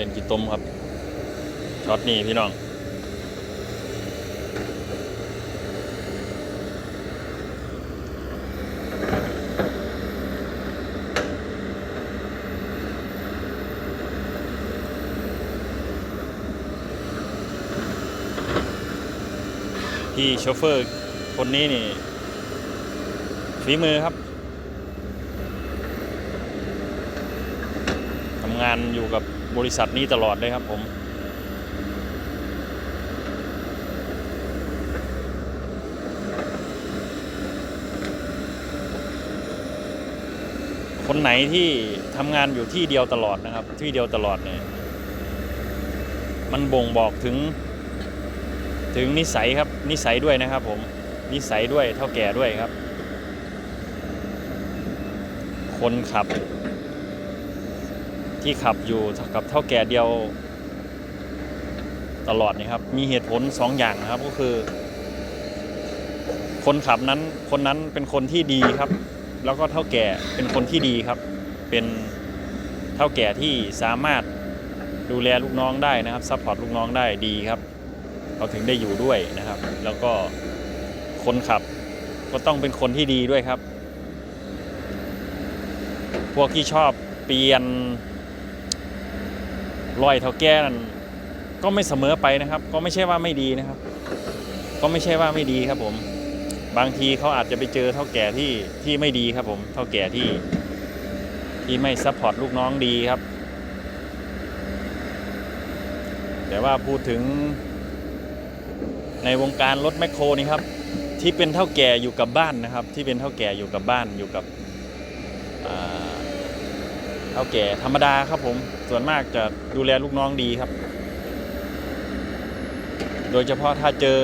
ล่นกี่ต้มครับช็อตนี้พี่น้องพี่โชเฟอร์คนนี้นี่ฝีมือครับทำงานอยู่กับ บริษัทนี้ตลอดเลยครับผม คนไหนที่ทำงานอยู่ที่เดียวตลอดนะครับ ที่เดียวตลอดเนี่ย มันบ่งบอกถึง ถึงนิสัยครับ นิสัยด้วยนะครับผม นิสัยด้วยเท่าแก่ด้วยครับ คนขับ ที่ขับอยู่กับเท่าแก่เดียวตลอดนี่ครับ มีเหตุผลสองอย่างนะครับก็คือ คนขับนั้นคนนั้นเป็นคนที่ดีครับ แล้วก็เท่าแก่เป็นคนที่ดีครับ เป็นเท่าแก่ที่สามารถดูแลลูกน้องได้นะครับซัพพอร์ตลูกน้องได้ดีครับเขาถึงได้อยู่ด้วยนะครับ แล้วก็คนขับก็ต้องเป็นคนที่ดีด้วยครับ พวกที่ชอบเปลี่ยน รอยเท่าแก่นั่นก็ไม่เสมอไปนะครับ ก็ไม่ใช่ว่าไม่ดีนะครับ ก็ไม่ใช่ว่าไม่ดีครับผม บางทีเขาอาจจะไปเจอเท่าแก่ที่ที่ไม่ดีครับผมเท่าแก่ที่ที่ไม่ซัพพอร์ตลูกน้องดีครับ แต่ว่าพูดถึงในวงการรถแมคโครนี่ครับ ที่เป็นเท่าแก่อยู่กับบ้านนะครับ ที่เป็นเท่าแก่อยู่กับบ้านอยู่กับอ่า เท่าแก่ธรรมดาครับผม ส่วนมากจะดูแลลูกน้องดีครับ โดยเฉพาะถ้าเจอ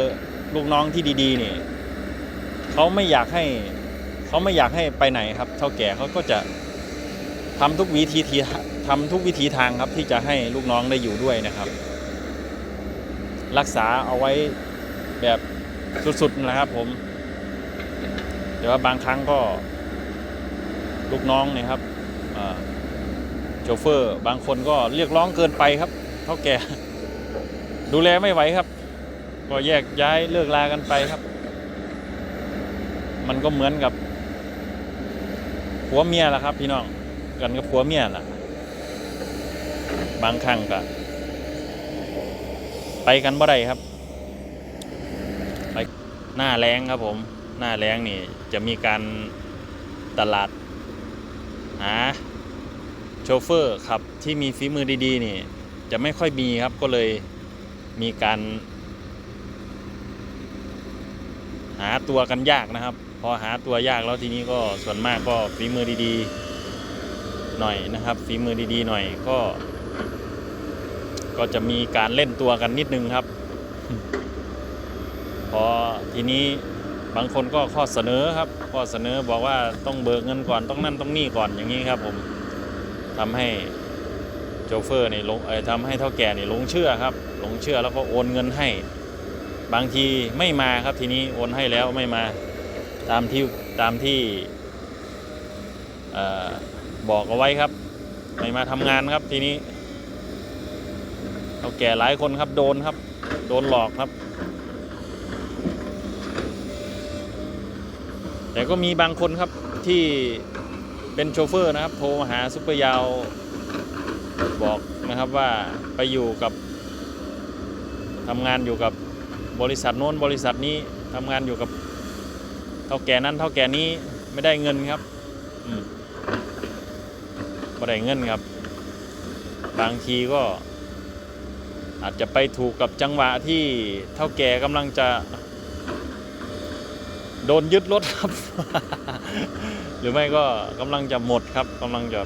ลูกน้องที่ดีๆนี่เขาไม่อยากให้เขาไม่อยากให้ไปไหนครับ เท่าแก่เขาก็จะทำทุกวิธีทีทำทุกวิธีทางครับที่จะให้ลูกน้องได้อยู่ด้วยนะครับ รักษาเอาไว้แบบสุดๆนะครับผมแต่ว่าบางครั้งก็ลูกน้องเนี่ยครับอ่า โชเฟอร์ บางคนก็เรียกร้องเกินไปครับเท่าแก่ดูแลไม่ไหวครับ ก็แยกย้ายเลิกลากันไปครับ มันก็เหมือนกับผัวเมียแหละครับ พี่น้องกันกับผัวเมียแหละบางครั้งก็ไปกันบ่ได้ครับไปหน้าแรงครับผม หน้าแรงนี่จะมีการตลาดหา โชเฟอร์ขับที่มีฝีมือดีๆนี่จะไม่ค่อยมีครับก็เลยมีการหาตัวกันยากนะครับ พอหาตัวยากแล้วทีนี้ก็ส่วนมากก็ฝีมือดีๆหน่อยนะครับฝีมือดีๆหน่อยก็ ก็จะมีการเล่นตัวกันนิดนึงครับ พอทีนี้บางคนก็ข้อเสนอครับ ข้อเสนอบอกว่าต้องเบิกเงินก่อนต้องนั่นต้องนี่ก่อนอย่างนี้ครับผม ทำให้โชเฟอร์นี่ลงทำให้เท่าแก่นี่หลงเชื่อครับหลงเชื่อแล้วก็โอนเงินให้ บางทีไม่มาครับทีนี้โอนให้แล้วไม่มาตามที่ตามที่บอกเอาไว้ครับ ไม่มาทำงานครับทีนี้เท่าแก่หลายคนครับโดนครับโดนหลอกครับ แต่ก็มีบางคนครับที่ เป็นโชเฟอร์นะครับ โทรมาหาซุปเปอร์ยาวบอกนะครับว่าไปอยู่กับทำงานอยู่กับบริษัทโน้นบริษัทนี้ทำงานอยู่กับเท่าแก่นั้นเท่าแก่นี้ไม่ได้เงินครับอไม่ได้เงินครับ บางทีก็ อาจจะไปถูกกับจังหวะที่เท่าแก่กำลังจะ โดนยึดรถครับ หรือไม่ก็กำลังจะหมดครับกำลังจะ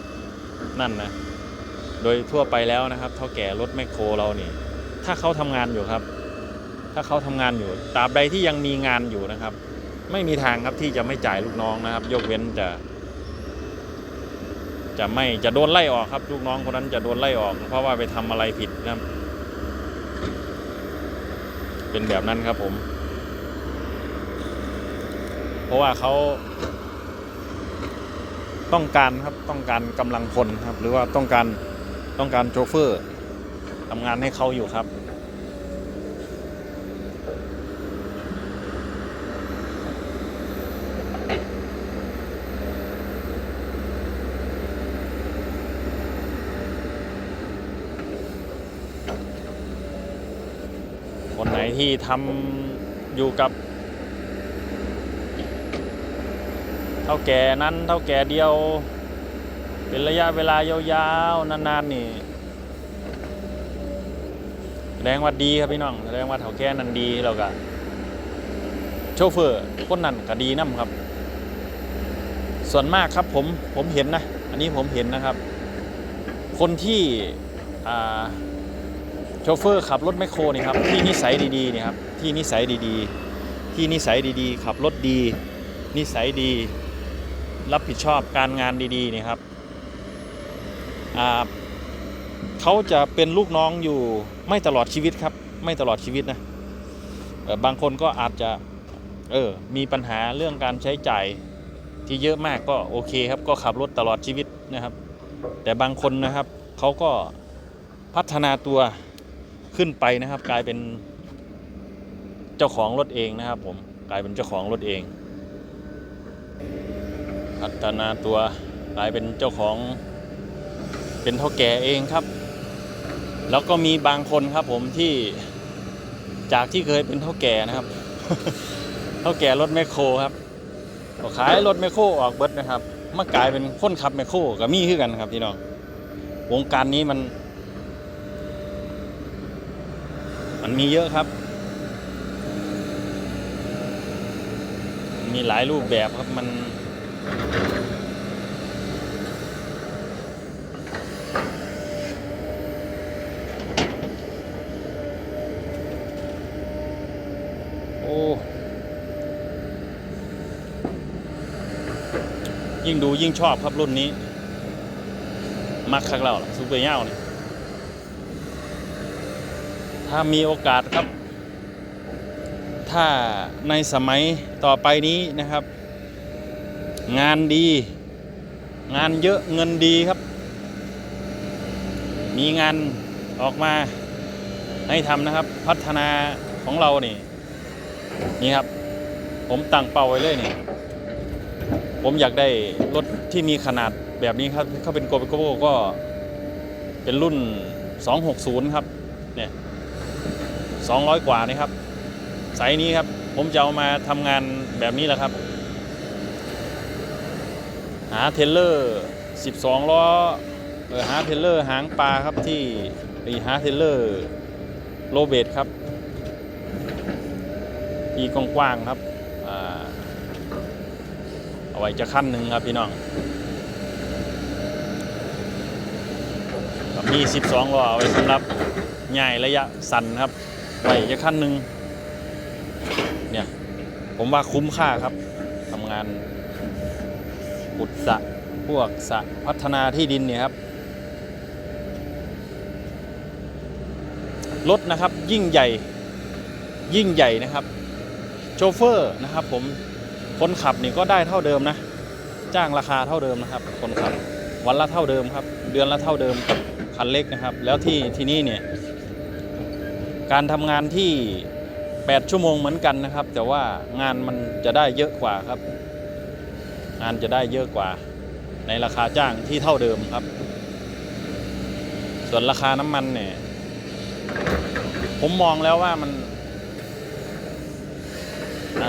นั่นนะ โดยทั่วไปแล้วนะครับเท่าแก่รถแมคโครเรานี่ ถ้าเขาทำงานอยู่ครับ ถ้าเขาทำงานอยู่ตราบใดที่ยังมีงานอยู่นะครับ ไม่มีทางครับที่จะไม่จ่ายลูกน้องนะครับ ยกเว้นจะ จะไม่จะโดนไล่ออกครับ ลูกน้องคนนั้นจะโดนไล่ออก เพราะว่าไปทำอะไรผิดนะครับเป็นแบบนั้นครับผม เพราะว่าเขา ต้องการครับต้องการกำลังพลครับ หรือว่าต้องการต้องการโชเฟอร์ทำงานให้เขาอยู่ครับ คนไหนที่ทำอยู่กับ เท่าแก่นั้นเท่าแก่เดียว เป็นระยะเวลายาวๆนานๆนี่แสดงว่าดีครับพี่น้องแสดงว่าเท่าแก่นั้นดีแล้วก็โชเฟอร์คนนั้นก็ดีน้ำครับ ส่วนมากครับผมผมเห็นนะ อันนี้ผมเห็นนะครับ คนที่โชเฟอร์ขับรถแมคโครนี่ครับที่นิสัยดีๆนี่ครับที่นิสัยดีๆ ที่นิสัยดีๆ ขับรถดีนิสัยดี รับผิดชอบการงานดีๆนี่ครับเขาจะเป็นลูกน้องอยู่ไม่ตลอดชีวิตครับ ไม่ตลอดชีวิตนะบางคนก็อาจจะเออมีปัญหาเรื่องการใช้จ่ายที่เยอะมากก็โอเคครับก็ขับรถตลอดชีวิตนะครับ แต่บางคนนะครับเขาก็พัฒนาตัวขึ้นไปนะครับ กลายเป็นเจ้าของรถเองนะครับผมกลายเป็นเจ้าของรถเอง พัฒนาตัวกลายเป็นเจ้าของเป็นเท่าแก่เองครับ แล้วก็มีบางคนครับผมที่จากที่เคยเป็นเท่าแก่นะครับ เท่าแก่รถแมคโครครับก็ขายรถแมคโครออกเบิดนะครับมากลายเป็นคนขับแมคโครกับมี่ขึ้นกันครับพี่น้องวงการนี้มัน มันมีเยอะครับ มีหลายรูปแบบครับมัน ยิ่งดูยิ่งชอบครับรุ่นนี้ มักคักเราล่ะซูเปอร์เง่าเนี่ยถ้ามีโอกาสครับ ถ้าในสมัยต่อไปนี้นะครับ งานดี งานเยอะเงินดีครับ มีงานออกมาให้ทำนะครับ พัฒนาของเรานี่นี่ครับ ผมตั้งเป้าไว้เลยนี่ผมอยากได้รถที่มีขนาดแบบนี้ครับเขาเป็นโกเบโกโบก็เป็นรุ่น 260 ครับ เนี่ย200 กว่านี่ครับไซส์นี้ครับ ผมจะเอามาทำงานแบบนี้แหละครับ หาเทเลอร์ 12 ล้อเออหาเทเลอร์หางปลาครับที่หาเทเลอร์โลเบตครับที่กว้างๆครับอ่าเอาไว้จะขั้นหนึ่งครับพี่น้องมี 12 ล้อเอาไว้สำหรับใหญ่ระยะสั้นครับไว้จะขั้นหนึ่งเนี่ยผมว่าคุ้มค่าครับทำงาน ขุดสะพวกสะพัฒนาที่ดินเนี่ยครับรถนะครับยิ่งใหญ่ยิ่งใหญ่นะครับ โชเฟอร์นะครับ ผมคนขับนี่ก็ได้เท่าเดิมนะ จ้างราคาเท่าเดิมนะครับ คนขับวันละเท่าเดิมครับ เดือนละเท่าเดิมกับคันเล็กนะครับ แล้วที่ที่นี่เนี่ยการทำงานที่ 8 ชั่วโมงเหมือนกันนะครับ แต่ว่างานมันจะได้เยอะกว่าครับ งานจะได้เยอะกว่าในราคาจ้างที่เท่าเดิมครับ ส่วนราคาน้ำมันเนี่ย ผมมองแล้วว่ามัน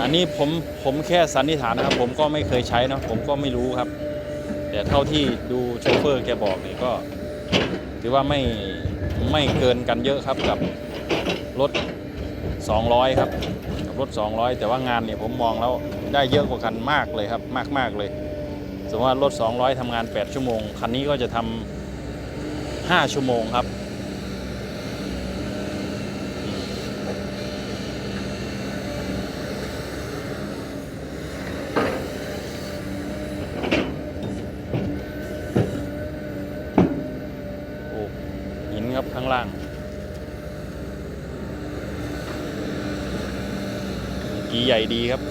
อันนี้ผมผมแค่สันนิษฐานนะครับ ผมก็ไม่เคยใช้นะผมก็ไม่รู้ครับ แต่เท่าที่ดูโชเฟอร์แกบอกนี่ก็ ถือว่าไม่ไม่เกินกันเยอะครับกับรถ 200 ครับ กับรถ 200 แต่ว่างานเนี่ยผมมองแล้วได้เยอะกว่ากันมากเลยครับมากมากๆเลย สมมติว่ารถ 200ทำงาน 8 ชั่วโมง คันนี้ก็จะทำ5ชั่วโมงครับ โอ้หินครับข้างล่าง กีใหญ่ดีครับ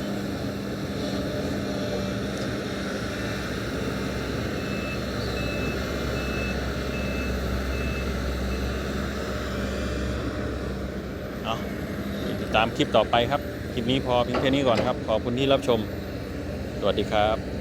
เอาติดตามคลิปต่อไปครับ คลิปนี้พอเพียงแค่นี้ก่อนครับ ขอบคุณที่รับชม สวัสดีครับ